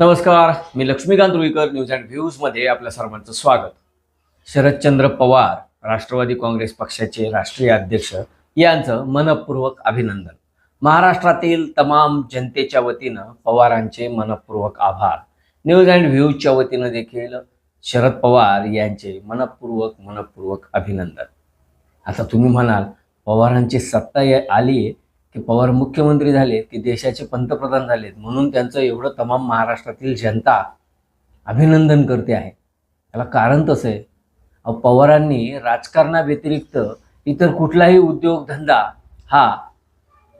नमस्कार मी Laxmikant Ruikar news and व्ह्यूजमध्ये आपल्या सर्वांचं स्वागत. शरदचंद्र पवार राष्ट्रवादी काँग्रेस पक्षाचे राष्ट्रीय अध्यक्ष यांचं मनपूर्वक अभिनंदन. महाराष्ट्रातील तमाम जनतेच्या वतीनं पवारांचे मनपूर्वक आभार. न्यूज अँड व्ह्यूजच्या वतीनं देखील शरद पवार यांचे मनपूर्वक मनपूर्वक अभिनंदन. आता तुम्ही म्हणाल पवारांची सत्ता आली आहे की पवार मुख्यमंत्री झालेत की देशाचे पंतप्रधान झालेत म्हणून त्यांचं एवढं तमाम महाराष्ट्रातील जनता अभिनंदन करते आहे. त्याला कारण तसं आहे अहो, पवारांनी राजकारणाव्यतिरिक्त इतर कुठलाही उद्योगधंदा हा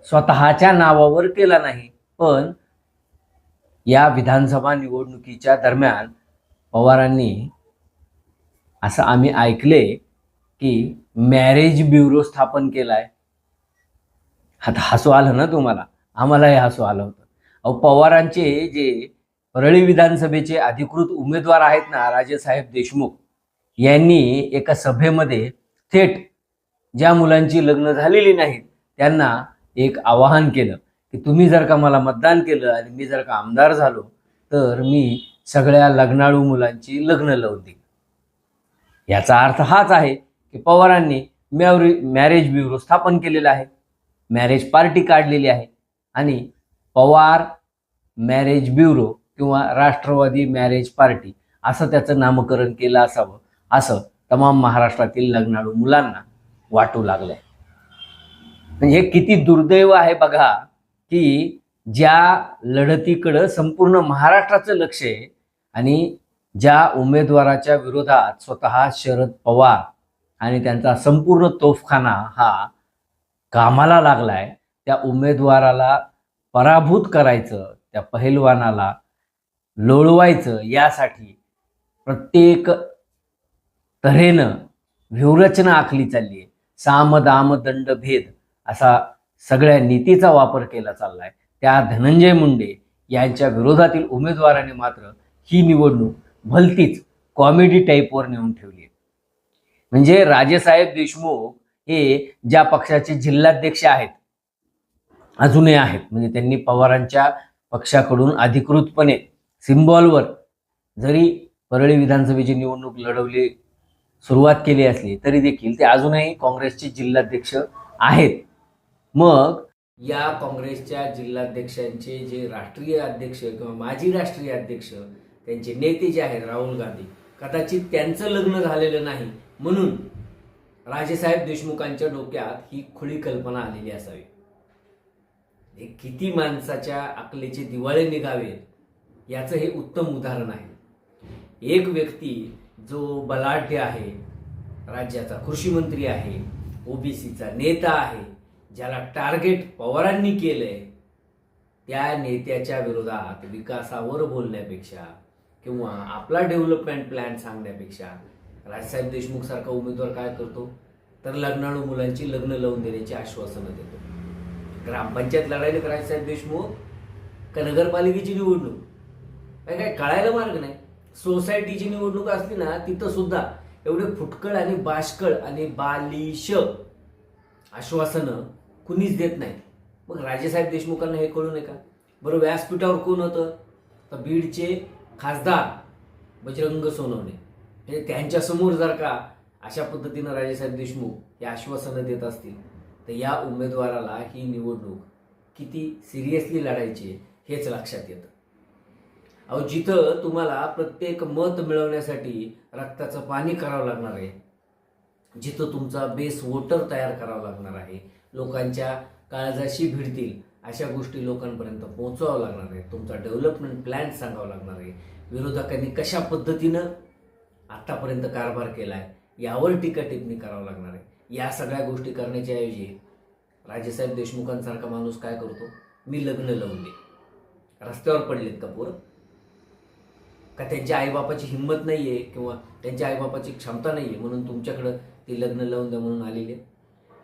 स्वतःच्या नावावर केला नाही. पण या विधानसभा निवडणुकीच्या दरम्यान पवारांनी असं आम्ही ऐकले की मॅरेज ब्युरो स्थापन केला आहे आता हसू आलं ना तुम्हाला? आम्हालाही हसू आलं होतं. अहो पवारांचे जे परळी विधानसभेचे अधिकृत उमेदवार आहेत ना राजेसाहेब देशमुख यांनी एका सभेमध्ये थेट ज्या मुलांची लग्न झालेली नाहीत त्यांना एक आवाहन केलं की तुम्ही जर का मला मतदान केलं आणि मी जर का आमदार झालो तर मी सगळ्या लग्नाळू मुलांची लग्न लावून देईन. याचा अर्थ हाच आहे की पवारांनी मॅवरी मॅरेज ब्युरो स्थापन केलेला आहे. मॅरेज पार्टी काढलेली आहे. आणि पवार मॅरेज ब्युरो किंवा राष्ट्रवादी मॅरेज पार्टी असं त्याचं नामकरण केलं असावं. असं तमाम महाराष्ट्रातील लग्नाळू मुलांना वाटू लागलंय. म्हणजे हे किती दुर्दैव आहे बघा की ज्या लढतीकडं संपूर्ण महाराष्ट्राचं लक्ष आहे आणि ज्या उमेदवाराच्या विरोधात स्वतः शरद पवार आणि त्यांचा संपूर्ण तोफखाना हा कामाला लागलाय त्या उमेदवाराला पराभूत करायचं त्या पहिलवानाला लोळवायचं यासाठी प्रत्येक तऱ्हेनं व्यूहरचना आखली चालली आहे साम दाम दंड भेद असा सगळ्या नीतीचा वापर केला चाललाय. त्या धनंजय मुंडे यांच्या विरोधातील उमेदवाराने मात्र ही निवडणूक भलतीच कॉमेडी टाईपवर नेऊन ठेवली आहे म्हणजे राजेसाहेब देशमुख हे ज्या पक्षाचे जिल्हाध्यक्ष आहेत अजूनही आहेत. म्हणजे त्यांनी पवारांच्या पक्षाकडून अधिकृतपणे सिम्बॉलवर जरी परळी विधानसभेची निवडणूक लढवली सुरुवात केली असली तरी देखील ते अजूनही काँग्रेसचे जिल्हाध्यक्ष आहेत. मग या काँग्रेसच्या जिल्हाध्यक्षांचे जे राष्ट्रीय अध्यक्ष किंवा माजी राष्ट्रीय अध्यक्ष त्यांचे नेते जे आहेत राहुल गांधी कदाचित त्यांचं लग्न झालेलं नाही. म्हणून राजेसाहेब देशमुखांच्या डोक्यात ही खुळी कल्पना आलेली असावी. हे किती माणसाच्या अकलेचे दिवाळे निघावेत याचं हे उत्तम उदाहरण आहे. एक व्यक्ती जो बलाढ्य आहे राज्याचा कृषी मंत्री आहे ओबीसीचा नेता आहे ज्याला टार्गेट पवारांनी केलंय त्या नेत्याच्या विरोधात विकासावर बोलण्यापेक्षा किंवा आपला डेव्हलपमेंट प्लॅन सांगण्यापेक्षा राजसाहेब देशमुख सारखा उमेदवार काय करतो? तर लग्नाळू मुलांची लग्न लावून देण्याची आश्वासनं देतो. ग्रामपंचायत लढायला राजसाहेब देशमुख? का नगरपालिकेची निवडणूक? काय काय कळायला मार्ग नाही. सोसायटीची निवडणूक असली ना तिथं सुद्धा एवढे फुटकळ आणि बाष्कळ आणि बालिश आश्वासनं कुणीच देत नाही. मग राजेसाहेब देशमुखांना हे कळू नये का? बरं व्यासपीठावर कोण होतं? तर बीडचे खासदार बजरंग सोनवणे. म्हणजे त्यांच्यासमोर जर का अशा पद्धतीनं राजेसाहेब देशमुख हे आश्वासनं देत असतील तर या उमेदवाराला ही निवडणूक किती सिरियसली लढायची हेच लक्षात येतं. अहो जिथं तुम्हाला प्रत्येक मत मिळवण्यासाठी रक्ताचं पाणी करावं लागणार आहे जिथं तुमचा बेस वोटर तयार करावा लागणार आहे लोकांच्या काळजाशी भिडतील अशा गोष्टी लोकांपर्यंत पोहोचवावं लागणार आहे तुमचा डेव्हलपमेंट प्लॅन सांगावा लागणार आहे विरोधकांनी कशा पद्धतीनं आतापर्यंत कारभार केला आहे यावर टीका टिप्पणी करावं लागणार आहे. या सगळ्या गोष्टी करण्याच्या ऐवजी राजेसाहेब देशमुखांसारखा माणूस काय करतो? मी लग्न लावून दे. रस्त्यावर पडलेत का पोरं? का त्यांच्या आईबापाची हिंमत नाहीये किंवा त्यांच्या आईबापाची क्षमता नाही आहे म्हणून तुमच्याकडं ती लग्न लावून द्या म्हणून आलेली?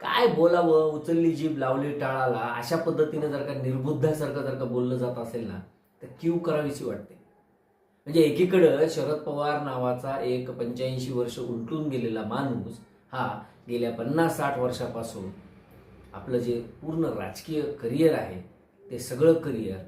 काय बोलावं? उचलली जीभ लावली टाळाला. अशा पद्धतीने जर का निर्बुद्धासारखं जर का बोललं जात असेल ना तर क्यू करावीशी वाटते. म्हणजे एकीकडं शरद पवार नावाचा एक पंच्याऐंशी वर्ष उलटून गेलेला माणूस हा गेल्या पन्नास साठ वर्षापासून आपलं जे पूर्ण राजकीय करिअर आहे ते सगळं करिअर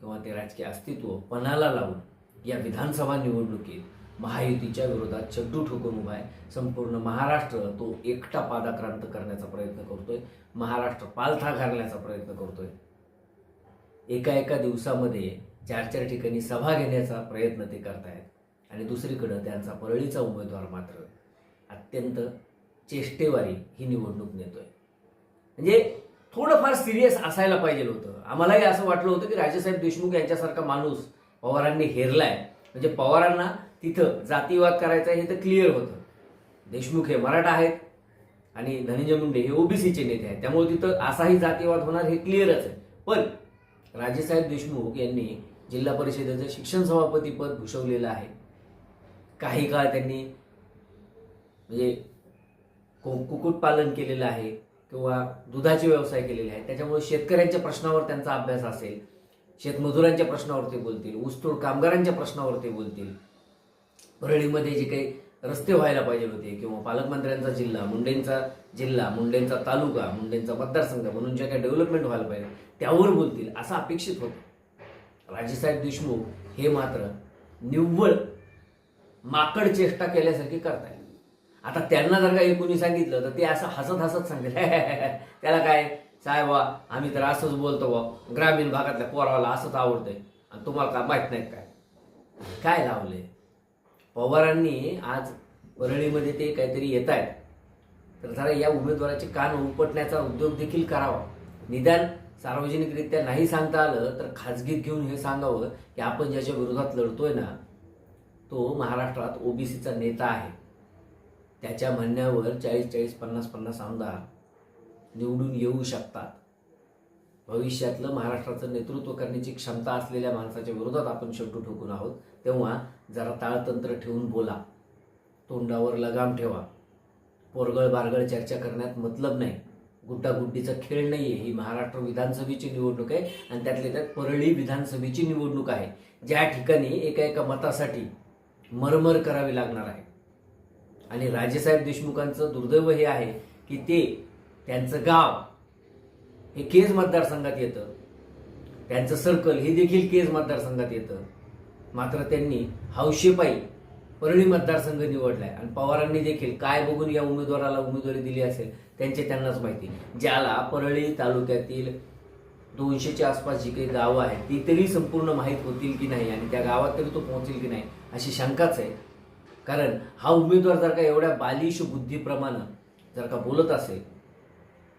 किंवा ते राजकीय अस्तित्व पणाला लावून या विधानसभा निवडणुकीत महायुतीच्या विरोधात चड्डू ठोकून उभा आहे. संपूर्ण महाराष्ट्र तो एकटा पादाक्रांत करण्याचा प्रयत्न करतोय. महाराष्ट्र पालथा घालण्याचा प्रयत्न करतोय. एका एका दिवसामध्ये चार चार ठिकाणी सभा घेण्याचा प्रयत्न ते करतायत. आणि दुसरीकडं त्यांचा परळीचा उमेदवार मात्र अत्यंत चेष्टेवारी ही निवडणूक नेतोय. म्हणजे थोडंफार सिरियस असायला पाहिजे होतं. आम्हालाही असं वाटलं होतं की राजेसाहेब देशमुख यांच्यासारखा माणूस पवारांनी हेरलाय. म्हणजे पवारांना तिथं जातीवाद करायचा हे तर क्लिअर होतं. देशमुख हे मराठा आहेत आणि धनंजय मुंडे हे ओबीसीचे नेते आहेत. त्यामुळे तिथं असाही जातीवाद होणार हे क्लिअरच आहे. पण राजेसाहेब देशमुख यांनी जिल्हा परिषदेचं शिक्षण सभापतीपद भूषवलेलं आहे. काही काळ त्यांनी म्हणजे कु- कुक्कुटपालन केलेलं आहे किंवा दुधाचे व्यवसाय केलेले आहेत. त्याच्यामुळे शेतकऱ्यांच्या प्रश्नावर त्यांचा अभ्यास असेल शेतमजुरांच्या प्रश्नावर ते बोलतील ऊसतोड कामगारांच्या प्रश्नावर ते बोलतील. परळीमध्ये जे काही रस्ते व्हायला पाहिजे होते किंवा पालकमंत्र्यांचा जिल्हा मुंडेंचा जिल्हा मुंडेंचा तालुका मुंडेंचा मतदारसंघ म्हणून ज्या काही डेव्हलपमेंट व्हायला पाहिजे त्यावर बोलतील असं अपेक्षित होतं. राजेसाहेब देशमुख हे मात्र निव्वळ माकड चेष्टा केल्यासारखी करतायत. आता त्यांना जर काही कोणी सांगितलं तर ते असं हसत हसत सांगेल त्याला काय? साहेब आम्ही तर असंच बोलतो बा ग्रामीण भागातल्या पोराला असंच आवडतंय. आणि तुम्हाला काय माहीत नाही काय. काय लावले पवारांनी आज परळीमध्ये ते काहीतरी येत आहेत तर जरा या उमेदवाराचे कान उपटण्याचा उद्योग देखील करावा. निदान सार्वजनिकरित्या नाही सांगता आलं तर खाजगीत घेऊन हे सांगावं की आपण ज्याच्या विरोधात लढतोय ना तो महाराष्ट्रात ओबीसीचा नेता आहे. त्याच्या म्हणण्यावर चाळीस चाळीस पन्नास पन्नास आमदार निवडून येऊ शकतात. भविष्यातलं महाराष्ट्राचं नेतृत्व करण्याची क्षमता असलेल्या माणसाच्या विरोधात आपण शेवटू ठोकून आहोत. तेव्हा जरा ताळतंत्र ठेवून बोला. तोंडावर लगाम ठेवा. पोरगळ बारगळ चर्चा करण्यात मतलब नाही. गुड्डागुड्डीचा खेळ नाही आहे ही महाराष्ट्र विधानसभेची निवडणूक आहे आणि त्यातल्या त्यात परळी विधानसभेची निवडणूक आहे. ज्या ठिकाणी एका एका मतासाठी मरमर करावी लागणार आहे. आणि राजेसाहेब देशमुखांचं दुर्दैव हे आहे की ते त्यांचं गाव हे केज मतदारसंघात येतं. त्यांचं सर्कल हे देखील केज मतदारसंघात येतं. मात्र त्यांनी हौशेपायी परळी मतदारसंघ निवडलाय. आणि पवारांनी देखील काय बघून या उमेदवाराला उमेदवारी दिली असेल त्यांचे त्यांनाच माहिती. ज्याला परळी तालुक्यातील दोनशेच्या आसपास जी काही गावं आहेत ती तरी संपूर्ण माहीत होतील की नाही आणि त्या गावात तरी तो पोहोचेल की नाही अशी शंकाच आहे. कारण हा उमेदवार जर का एवढ्या बालिश बुद्धीप्रमाणे जर का बोलत असेल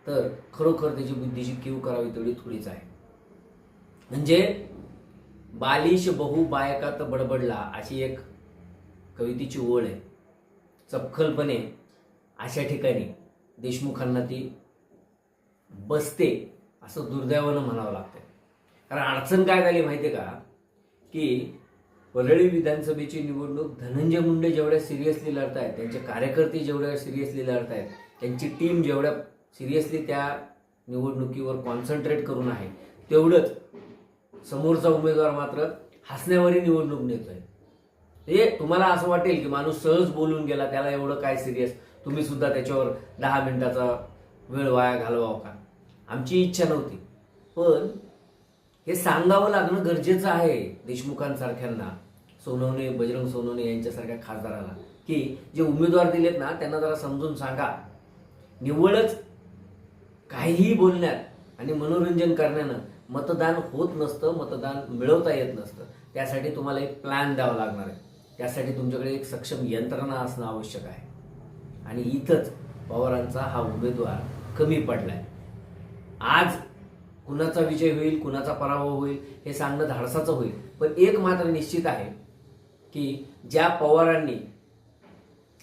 तर खरोखर त्याची बुद्धीची कीव करावी तेवढी थोडीच आहे. म्हणजे बालिश बहु बायकात बडबडला अशी एक कवितेची ओळ आहे. चपखलपणे अशा ठिकाणी देशमुखांना ती बसते असं दुर्दैवानं म्हणावं लागतं कारण अडचण काय झाली माहितीये का? की परळी विधानसभेची निवडणूक धनंजय मुंडे जेवढ्या सिरियसली लढतायत त्यांचे कार्यकर्ते जेवढ्या सिरियसली लढतायत त्यांची टीम जेवढ्या सिरियसली त्या निवडणुकीवर कॉन्सन्ट्रेट करून आहे तेवढंच समोरचा उमेदवार मात्र हसण्यावरही निवडणूक नेतोय. हे तुम्हाला असं वाटेल की माणूस सहज बोलून गेला त्याला एवढं काय सिरियस तुम्ही सुद्धा त्याच्यावर दहा मिनिटाचा वेळ वाया घालवावा का? आमची इच्छा नव्हती. पण हे सांगावं लागणं गरजेचं आहे देशमुखांसारख्यांना सोनवणे बजरंग सोनवणे यांच्यासारख्या खासदाराला की जे उमेदवार दिलेत ना त्यांना जरा समजून सांगा. निव्वळच काहीही बोलण्यात आणि मनोरंजन करण्यानं मतदान होत नसतं मतदान मिळवता येत नसतं. त्यासाठी तुम्हाला एक प्लॅन द्यावा लागणार आहे. त्यासाठी तुमच्याकडे एक सक्षम यंत्रणा असणं आवश्यक आहे. आणि इथंच पवारांचा हा उमेदवार कमी पडलाय. आज कुणाचा विजय होईल कुणाचा पराभव होईल हे सांगणं धाडसाचं होईल. पण एक मात्र निश्चित आहे की ज्या पवारांनी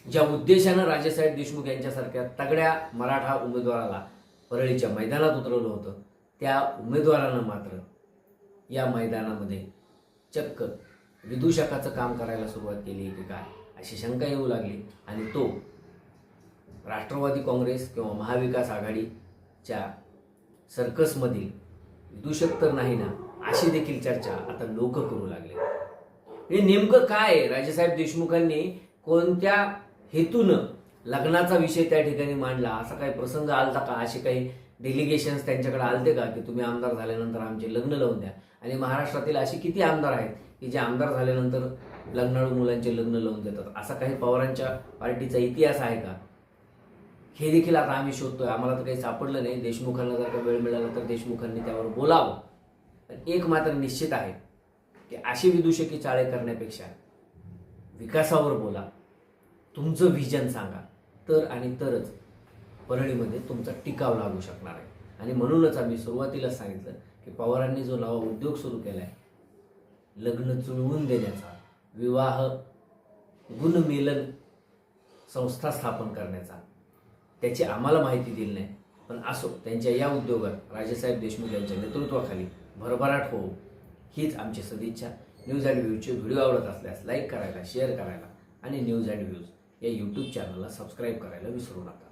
ज्या उद्देशानं राजेसाहेब देशमुख यांच्यासारख्या तगड्या मराठा उमेदवाराला परळीच्या मैदानात उतरवलं होतं त्या उमेदवारानं मात्र या मैदानामध्ये चक्क विदूषकाचं काम करायला सुरुवात केली की काय अशी शंका येऊ लागली. आणि तो राष्ट्रवादी काँग्रेस किंवा महाविकास आघाडीच्या सर्कसमधील विदूषक तर नाही ना अशी देखील चर्चा आता लोक करू लागले. हे नेमकं काय आहे? राजेसाहेब देशमुखांनी कोणत्या हेतूनं लग्नाचा विषय त्या ठिकाणी मांडला? असा काही प्रसंग आलता का? अशी काही डेलिगेशन्स त्यांच्याकडे आलते का? की तुम्ही आमदार झाल्यानंतर आमचे लग्न लावून द्या. आणि महाराष्ट्रातील असे किती आमदार आहेत की जे आमदार झाल्यानंतर लग्नाळू मुलांचे लग्न लावून देतात? असा काही पवारांच्या पार्टीचा इतिहास आहे का? हे देखील आता आम्ही शोधतोय. आम्हाला तर काही सापडलं नाही. देशमुखांना जर का वेळ मिळाला तर देशमुखांनी त्यावर बोलावं. पण एक मात्र निश्चित आहे की अशी विदूषकी चाळे करण्यापेक्षा विकासावर बोला. तुमचं व्हिजन सांगा. तर आणि तरच परळीमध्ये तुमचा टिकाव लागू शकणार आहे. आणि म्हणूनच आम्ही सुरुवातीला सांगितलं की पवारांनी जो नवा उद्योग सुरू केला आहे लग्न चुळवून देण्याचा विवाह गुणमेलन संस्था स्थापन करण्याचा त्याची आम्हाला माहिती दिली नाही. पण असो त्यांच्या या उद्योगात राजेसाहेब देशमुख यांच्या नेतृत्वाखाली भरभराट हो हीच आमची सदिच्छा. न्यूज अँड व्ह्यूजचे व्हिडिओ आवडत असल्यास लाईक करायला शेअर करायला आणि न्यूज अँड व्ह्यूज या यूट्यूब चॅनलला सबस्क्राईब करायला विसरू नका.